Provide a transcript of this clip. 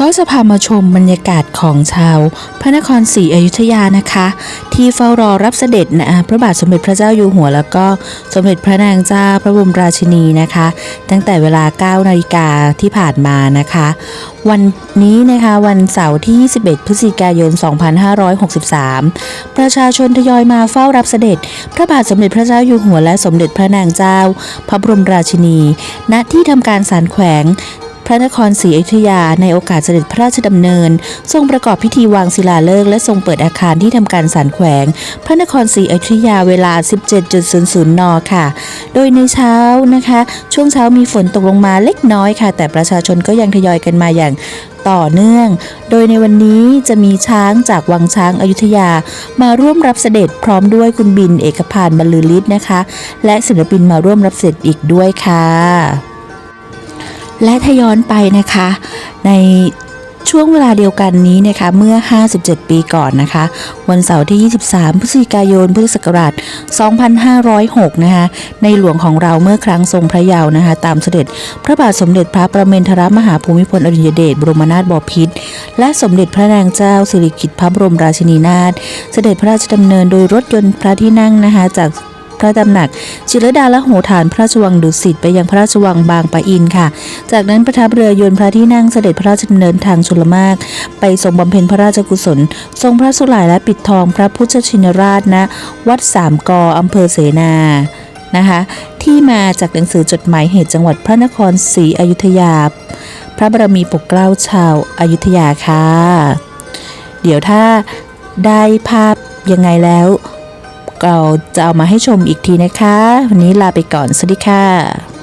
ก็จะพามาชมบรรยากาศของชาว พระนครศรีอยุธยานะคะ ที่เฝ้ารอรับเสด็จนะพระบาทสมเด็จพระเจ้าอยู่หัว แล้วก็สมเด็จพระนางเจ้าพระบรมราชินีนะคะ ตั้งแต่เวลา 9 นาฬิกาที่ผ่านมานะคะ วันนี้นะคะวันเสาร์ที่ 21 พฤศจิกายน 2563 ประชาชนทยอยมาเฝ้ารับเสด็จ พระบาทสมเด็จพระเจ้าอยู่หัวและสมเด็จพระนางเจ้า พระบรมราชินี ณที่ทำการศาลแขวง พระนครศรีอยุธยาในโอกาสเสด็จพระราชดำเนิน ทรงประกอบพิธีวางศิลาฤกษ์และทรงเปิดอาคารที่ทำการศาลแขวง พระนครศรีอยุธยาเวลา 17.00 น ค่ะ โดยในเช้านะคะ ช่วงเช้ามีฝนตกลงมาเล็กน้อยค่ะ แต่ประชาชนก็ยังทยอยกันมาอย่างต่อเนื่อง โดยในวันนี้จะมีช้างจากวังช้างอายุทยา มาร่วมรับเสด็จพร้อมด้วยคุณบินเอกพานบรรลือฤทธิ์นะคะ และศิลปินมาร่วมรับเสด็จอีกด้วยค่ะ และถ้าย้อนไปนะคะ ในช่วงเวลาเดียวกันนี้นะคะเมื่อ 57 ปีก่อนนะคะ วันเสาร์ที่ 23 พฤศจิกายน พุทธศักราช 2506 นะคะในหลวงของเราเมื่อครั้งทรงพระเยาว์นะคะ ตามเสด็จพระบาทสมเด็จพระประเมนทรมหาภูมิพลอดุลยเดชบรมนาถบพิตรและสมเด็จพระนางเจ้าสิริกิติ์พระบรมราชินีนาถเสด็จพระราชดำเนินโดยรถยนต์พระที่นั่งนะคะจาก พระตำหนักจิรดาและโหฐานพระราชวังดุสิตไปยังพระราชวังบางปะอินค่ะ จากนั้นประทับเรือยนต์พระที่นั่งเสด็จพระราชดำเนินทางชลมาก ไปทรงบำเพ็ญพระราชกุศล ทรงพระสุหร่ายและปิดทองพระพุทธชินราชณวัดสามกออำเภอเสนานะคะที่มาจากหนังสือจดหมายเหตุจังหวัดพระนครศรีอยุธยา พระบรมีปกเกล้าชาวอายุทยาค่ะ เดี๋ยวถ้าได้ภาพยังไงแล้ว เราจะเอามาให้ชมอีกทีนะคะ วันนี้ลาไปก่อน สวัสดีค่ะ